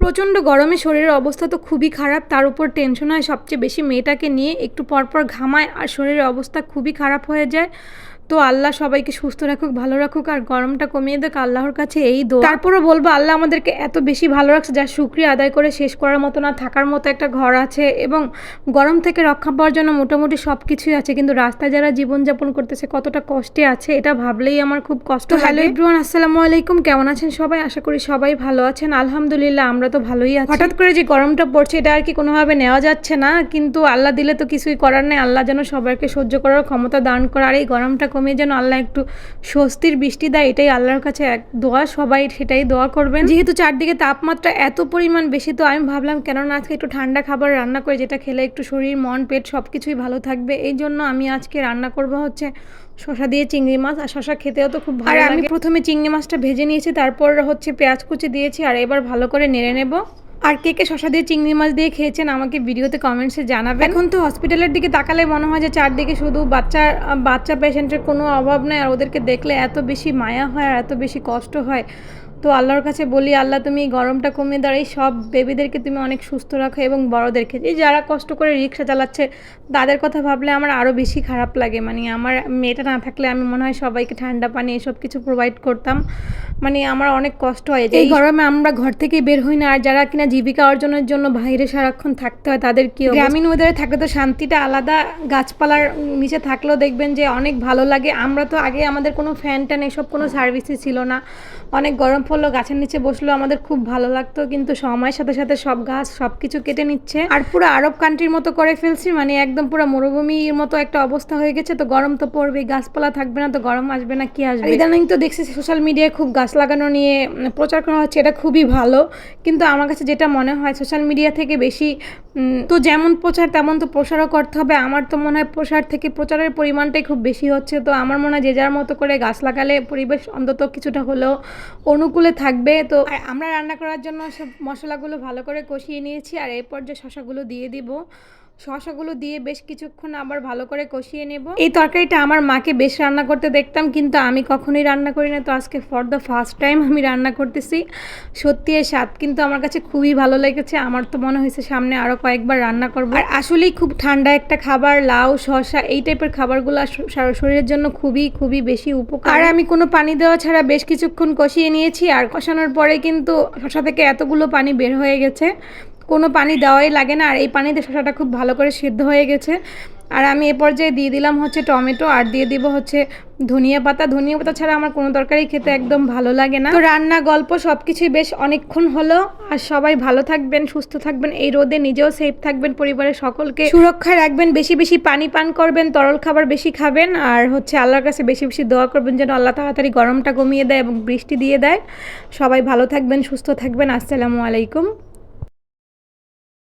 প্রচণ্ড গরমে শরীরের অবস্থা তো খুবই খারাপ, তার উপর টেনশন হয়। সবচেয়ে বেশি মেয়েটাকে নিয়ে একটু পরপর ঘামায় আর শরীরের অবস্থা খুবই খারাপ হয়ে যায়। তো আল্লাহ সবাইকে সুস্থ রাখুক ভালো রাখুক আর গরমটা কমিয়ে দেখ আল্লাহর কাছে এই দো তারপরও বলব আল্লাহ আমাদেরকে এত বেশি ভালো রাখছে যার শুক্রিয়া আদায় করে শেষ করার মতো না থাকার মতো একটা ঘর আছে এবং গরম থেকে রক্ষা পাওয়ার জন্য মোটামুটি সব কিছুই আছে কিন্তু রাস্তায় যারা জীবনযাপন করতেছে কতটা কষ্টে আছে এটা ভাবলেই আমার খুব কষ্ট হ্যালো ইব্রুয়ান আসসালামু আলাইকুম কেমন আছেন সবাই? আশা করি সবাই ভালো আছেন। আলহামদুলিল্লাহ আমরা তো ভালোই আছি। হঠাৎ করে যে গরমটা পড়ছে এটা আর কি কোনোভাবে নেওয়া যাচ্ছে না কিন্তু আল্লাহ দিলে তো কিছুই করার নেই আল্লাহ যেন সবাইকে সহ্য করার ক্ষমতা দান করে আর এই গরমটা কমিয়ে যেন আল্লাহ একটু স্বস্তির বৃষ্টি দেয় এটাই আল্লাহর কাছে এক দোয়া সবাই সেটাই দোয়া করবেন। যেহেতু চারদিকে তাপমাত্রা এত পরিমাণ বেশি তো আমি ভাবলাম কেননা আজকে একটু ঠান্ডা খাবার রান্না করে যেটা খেলে একটু শরীর মন পেট সব কিছুই ভালো থাকবে এই জন্য আমি আজকে রান্না করব হচ্ছে শশা দিয়ে চিংড়ি মাছ আর শশা খেতেও তো খুব ভালো আমি প্রথমে চিংড়ি মাছটা ভেজে নিয়েছি তারপর হচ্ছে পেঁয়াজ কুচি দিয়েছি আর এবার ভালো করে নেড়ে নেব। আর কে কে শশা দিয়ে চিংড়ি মাছ দিয়ে খেয়েছেন আমাকে ভিডিওতে কমেন্টসে জানাবেন। এখন তো হসপিটালের দিকে তাকালে মনে হয় যে চারদিকে শুধু বাচ্চা বাচ্চা পেশেন্টের কোনো অভাব নেই, আর ওদেরকে দেখলে এত বেশি মায়া হয় আর এত বেশি কষ্ট হয়। তো আল্লাহর কাছে বলি, আল্লাহ তুমি গরমটা কমিয়ে দাঁড়াই সব বেবিদেরকে তুমি অনেক সুস্থ রাখো এবং বড়োদেরকে। এই যারা কষ্ট করে রিক্সা চালাচ্ছে, তাদের কথা ভাবলে আমার আরও বেশি খারাপ লাগে। মানে আমার মেয়েটা না থাকলে আমি মনে হয় সবাইকে ঠান্ডা পানি এসব কিছু প্রোভাইড করতাম। মানে আমার অনেক কষ্ট হয় এই গরমে আমরা ঘর থেকে বের হই না আর যারা কিনা জীবিকা অর্জনের জন্য বাইরে সারাক্ষণ থাকতে হয় তাদের কি গ্রামীণ ওয়েদারে থাকলে তো শান্তিটা আলাদা গাছপালার নিচে থাকলেও দেখবেন যে অনেক ভালো লাগে। আমরা তো আগে আমাদের কোনো ফ্যান ট্যান এসব কোনো সার্ভিসই ছিল না। অনেক গরম পড়ল গাছের নিচে বসল আমাদের খুব ভালো লাগতো কিন্তু সময়ের সাথে সাথে সব গাছ সব কিছু কেটে নিচ্ছে। আর পুরো আরব কান্ট্রির মতো করে ফেলছি মানে একদম পুরো মরুভূমির মতো একটা অবস্থা হয়ে গেছে। তো গরম তো পড়বে গাছপালা থাকবে না তো গরম আসবে না কি আসবে? ইদানিং তো দেখছি সোশ্যাল মিডিয়ায় খুব গাছ লাগানো নিয়ে প্রচার করা হচ্ছে, এটা খুবই ভালো। কিন্তু আমার কাছে যেটা মনে হয় সোশ্যাল মিডিয়া থেকে বেশি তো যেমন প্রচার তেমন তো প্রসারও করতে হবে। আমার তো মনে হয় প্রসার থেকে প্রচারের পরিমাণটাই খুব বেশি হচ্ছে। তো আমার মনে হয় যে যার মতো করে গাছ লাগালে পরিবেশ অন্তত কিছুটা হলেও অনুকূলে থাকবে। তো আমরা রান্না করার জন্য সব মশলাগুলো ভালো করে কষিয়ে নিয়েছি, আর এরপর যে শশাগুলো দিয়ে দিব শশাগুলো দিয়ে বেশ কিছুক্ষণ আবার ভালো করে কষিয়ে নেব। এই তরকারিটা আমার মাকে বেশ রান্না করতে দেখতাম, কিন্তু আমি কখনোই রান্না করি না। তো আজকে ফর দ্য ফার্স্ট টাইম আমি রান্না করতেছি। সত্যি এর স্বাদ কিন্তু আমার কাছে খুবই ভালো লেগেছে। আমার তো মনে হয়েছে সামনে আরও কয়েকবার রান্না করব। আর আসলেই খুব ঠান্ডা একটা খাবার, লাউ শশা এই টাইপের খাবারগুলো শরীরের জন্য খুবই খুবই বেশি উপকার। আর আমি কোনো পানি দেওয়া ছাড়া বেশ কিছুক্ষণ কষিয়ে নিয়েছি। আর কষানোর পরে কিন্তু শশা থেকে এতগুলো পানি বের হয়ে গেছে। কোনো পানি দেওয়াই লাগে না। আর এই পানিতে শসাটা খুব ভালো করে সিদ্ধ হয়ে গেছে। আর আমি এ পর্যায়ে দিয়ে দিলাম হচ্ছে টমেটো আর দিয়ে দিব হচ্ছে ধনিয়া পাতা। ধনিয়া পাতা ছাড়া আমার কোনো তরকারি খেতে একদম ভালো লাগে না। তো রান্না গল্প সব কিছুই বেশ অনেকক্ষণ হলো। আর সবাই ভালো থাকবেন, সুস্থ থাকবেন, এই রোদে নিজেও সেফ থাকবেন, পরিবারের সকলকে সুরক্ষায় রাখবেন, বেশি বেশি পানি পান করবেন, তরল খাবার বেশি খাবেন। আর হচ্ছে আল্লাহর কাছে বেশি বেশি দোয়া করবেন যেন আল্লাহ তাড়াতাড়ি গরমটা কমিয়ে দেয় এবং বৃষ্টি দিয়ে দেয়। সবাই ভালো থাকবেন, সুস্থ থাকবেন। আসসালামু আলাইকুম।